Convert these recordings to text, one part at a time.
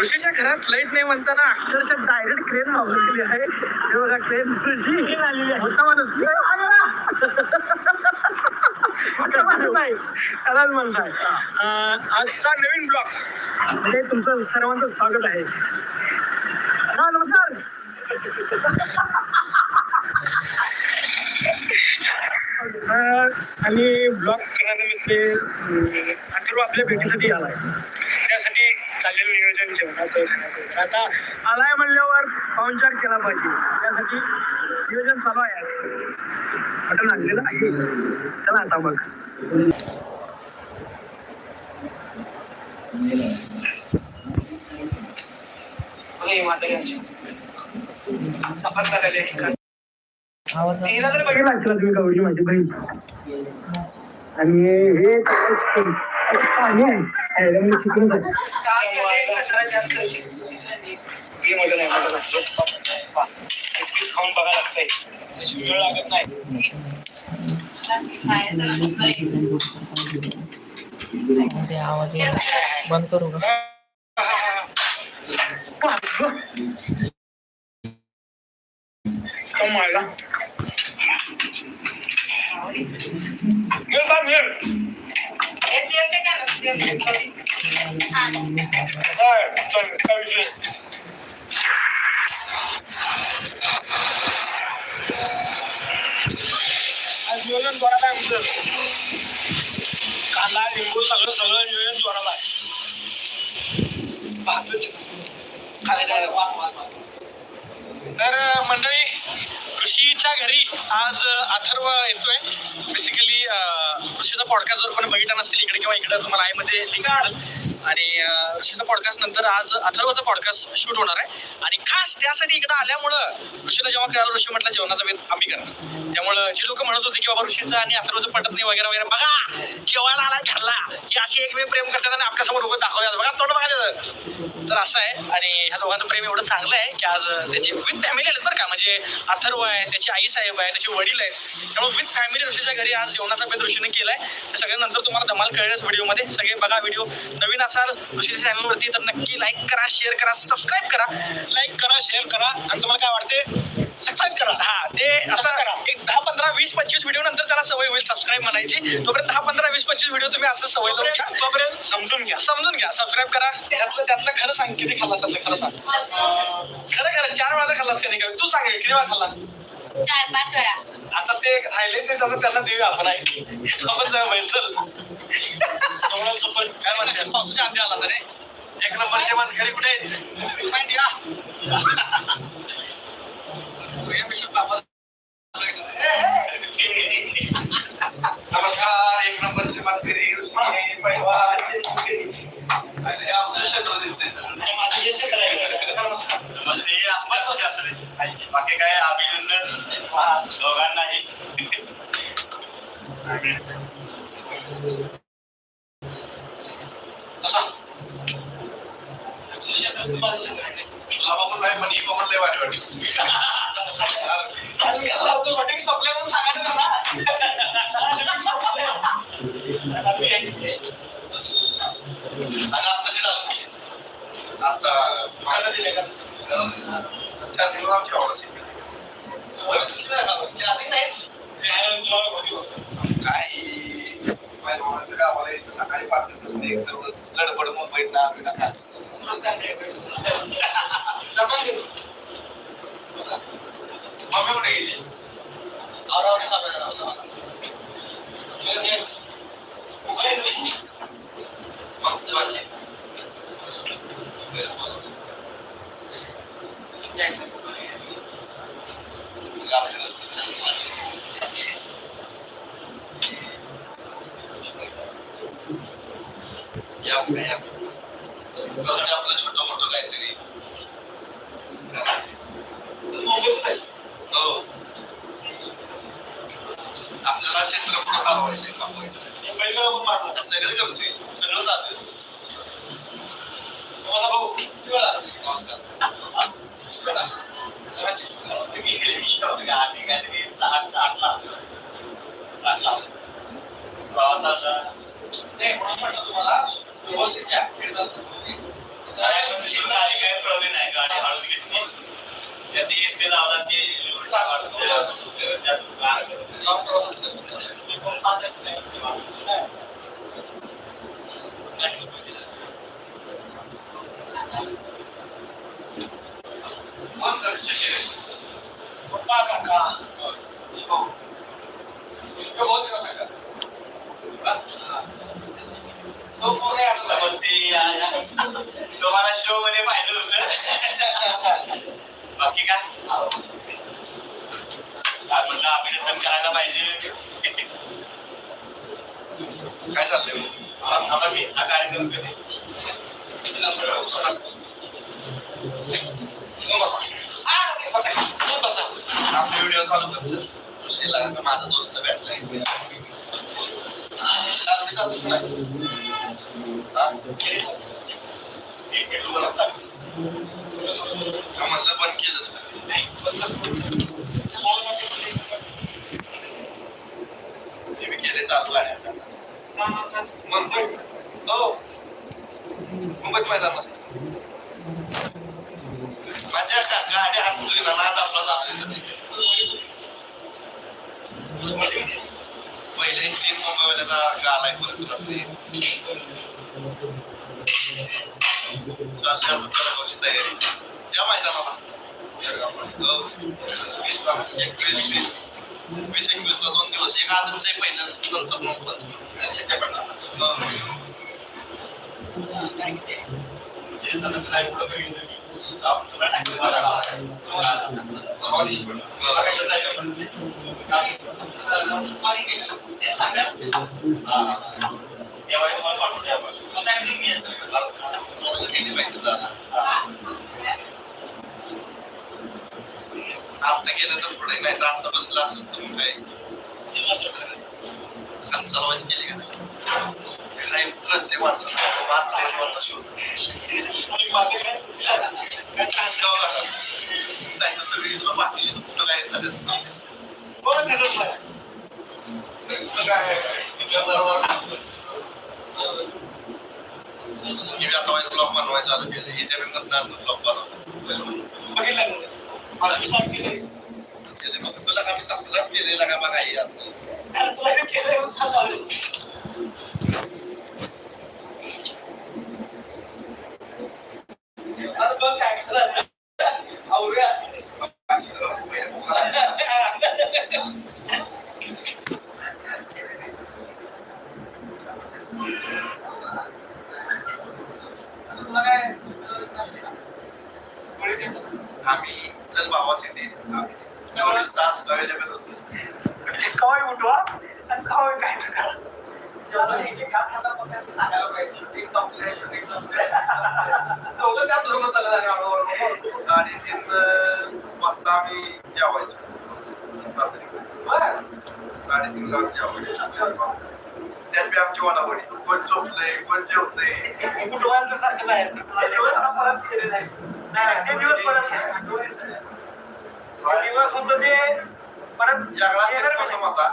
ऋषीच्या घरात लाइट नाही म्हणताना अक्षरशः डायरेक्ट क्रेन मागवलेली आहे. हे बघा क्रेन ऋषी. आहे माणूस. आलेला. खराच आहे अं, आजचा नवीन ब्लॉग. म्हणजे तुमचं सर्वांचं स्वागत आहे. हा नमस्कार. आणि ब्लॉग करण्यानिमित्त अं, अथर्व आपल्या भेटीसाठी आलाय. खाण्याचं. आता आलाय म्हणल्यावर पाहुणचार केला पाहिजे. त्यासाठी नियोजन चालू आहे. मटण आणलेलं आहे. चला आता मग हिला तर बघितला. असेल तुम्ही गौरी माझी बहीण. आणि हे चिकन पाणी आहे. ह्याच्यामध्ये चिकनच आहे खाऊन बघा लागतंय वेळ लागत नाही ते आवाज येईल बंद करू का कमायला नियोजन जोरात आहे आमचं कांदा लिंबू सगळं सगळं नियोजन जोरात आहे पाहतोच खाली तर मंडळी ऋषीच्या घरी आज अथर्व येतोय. बेसिकली ऋषीचा पॉडकास्ट जर कोणी बघितला नसेल इकडे किंवा इकडे तुम्हाला आयमध्ये लिंक आणि ऋषीचा पॉडकास्ट नंतर आज अथर्वचा पॉडकास्ट शूट होणार आहे. आणि खास त्यासाठी इकडे आल्यामुळं ऋषीला जेव्हा कळालं ऋषी म्हटलं जेवणाचा वेळ आम्ही करणार. त्यामुळं जी लोक म्हणत होते की बाबा ऋषीचं आणि अथर्वचं पटत नाही वगैरे वगैरे बघा जेवायला आला घरला की असं एक वेळ प्रेम करतात आणि आपल्यासमोर उभं दाखवतात. बघा तोंड बघा तर असं आहे. आणि ह्या दोघांचं प्रेम एवढं चांगलं आहे की आज त्याची विथ फॅमिली आहेत बरं का. म्हणजे अथर्व आहे त्याची आई साहेब आहे त्याचे वडील आहेत. त्यामुळे विथ फॅमिली ऋषीच्या घरी आज जेवणाचा बेत ऋषीने केलाय. ते सगळ्यानंतर तुम्हाला धमाल कळेलच व्हिडिओमध्ये सगळे बघा व्हिडिओ नवीन असाल ऋषीच्या चॅनलवरती तर नक्की लाईक करा शेअर करा सबस्क्राईब करा। लाईक करा शेअर करा आणि तुम्हाला काय वाटते? सबस्क्राईब करा. हा ते असं करा. एक दहा पंधरा वीस पंचवीस व्हिडिओ नंतर त्याला सवय होईल सबस्क्राईब म्हणायची. तोपर्यंत दहा पंधरा वीस पंचवीस व्हिडिओ तुम्ही असं सवय लावून घ्या. तोपर्यंत समजून घ्या. समजून घ्या सबस्क्राईब करा. त्यातलं त्यातलं खरं सांग किती खाल्ला असेल ते खरं सांग. खरं खरं चार वेळा खाल्लास का नाही का? तू सांग किती वेळा खाल्लास चार पाच वेळा. आता ते राहिले ते त्यांना देऊया आपण ऐकली आपण जाऊ चल. पावसाच्या आधी आला तर रे एक नंबरचे मान घरी कुठे आहेत या नमस्कार एक नंबरचे मानकरी ऋषी पैलवान आमचं क्षेत्र दिसतंय नमस्ते असं होते असं बाकी काय अभिनंदन दोघांनाही तुला बघून नाही पण ही बघून लय भारी वाटली शॉटिंग सांगायचं आता दिले का चार दिवस आमची आवडत गावाला सकाळी पाच नाही गडबड मुंबईत ना आम्ही नका मम्मी कुठे गेली मग बाकी या पुढे या करूया आपलं छोटं मोठं काहीतरी हो आपल्याला क्षेत्र पुढे चालवायचं कामवायचं सगळं जमते सगळं चालू नमस्कार. प्रवासाचा तुम्हाला व्यवस्थित घ्या सगळ्या काय प्रॉब्लेम नाही गाडी हळूच घेतली त्यात एसी लावला ते त्यात गार करत. कोण करतं शिरे? पप्पा काका हो. तो बहुत दिवस आहे का? तो पूर्ण आहे आपला. समजते या- या. तुम्हाला शो मध्ये पाहिलं होतं बाकी काय काय म्हटलं करायला पाहिजे. काय चाललंय आम्हाला की हा कार्यक्रम कधी? आपले व्हिडिओ चालू करतो ऋषीला माझा दोस्त भेटलाय चालते चालतो तुला हा? एक म्हणलं बंद केलंस का ते मी केले चालू मुंबई हो. मुंबईत मैदान माझ्या म्हणजे हात ना नाच आपला जातो पहिले तीन मुंबईवाल्याचा गालाय परत चालले आता कडकवची तयारी. मैदानाला. हो. एकवीस वीस वीस एकवीस दोन दिवस एक आदच आहे पहिल्या नंतर मग पण काय पुढं मला. परवा दिवशी पण. सकाळच्या जायचं. ते सांगा. त्यावेळी मला पाठवून द्या मी? आता गेलं तर पुढे नाही तर आता बसलं असंच तुम्ही काय? हे काल केली का नाही? काय? माणसाला शोध लागलं. नाही तर सगळी बाकीची कुठं काय. मी आता माझे ब्लॉग बनवायचं चालू केलं हिच्या बी ब्लॉग बनवतो. बघितलं नाही. मला ती सांगितली. केले मग तुला का मी सबस्क्राईब केलेला का बघा हे असं अरे तुला हे केलं एवढं सांगावं. अरे बघ काय झालं. आवरूया. तुला काय? गोळी देतो. आम्ही चल बाबा सिटी चोवीस तास अवेलेबल होतो कवाय उठवा आणि कवाय काय तर करा. जेव्हा एक एक घास खाता मग त्यांना सांगायला पाहिजे शूटिंग संपलंय शूटिंग संपलंय दोघं त्या दुर्ग चालत आणि साडेतीन अं, वाजता आम्ही जेवायचो. साडेतीन ला जेवायचो त्यात बी आमची वडावडी. कोण झोपलंय कोण जेवतंय. कुटुंबाला सारखं जायचं ते दिवस परत दिवस होतं ते परत कसं. होता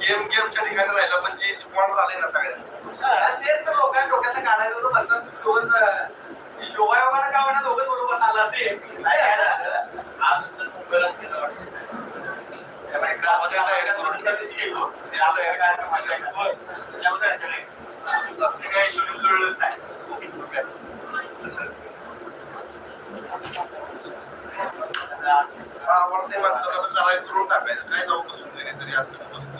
गेम गेमच्या ठिकाणी राहिला पण जे पॉइंट झाले ना सगळ्यांचं. हा, तेच तर लोकांना डोक्याचं काढायला म्हणतात तुम्ही दोघं का म्हणा दोघं बरोबर आला ते नाही झालं. आज तर मुंबईला वाटतं. त्यामुळे त्यामध्ये तयारी करून घेतो. ते आपल्या कार्यक्रम आहे. होय. त्यामध्ये actually काही shooting जुळलंच नाही. आवडते माणसाला तर करायचं करून टाकायचं काय जाऊ बसून तरी तरी असं बसून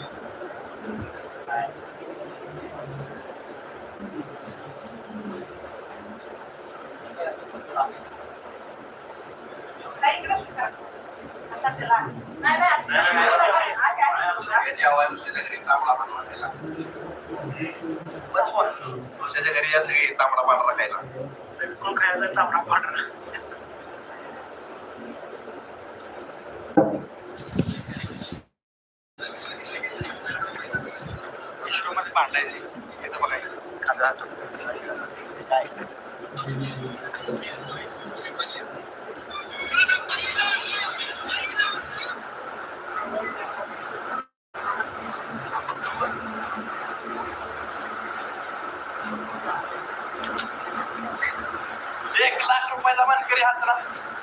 दुसऱ्याच्या घरी या सगळी तांबडा पांढरा खायला बिलकुल खायचा तांबडा पांढरा रुपयाचा मानकरी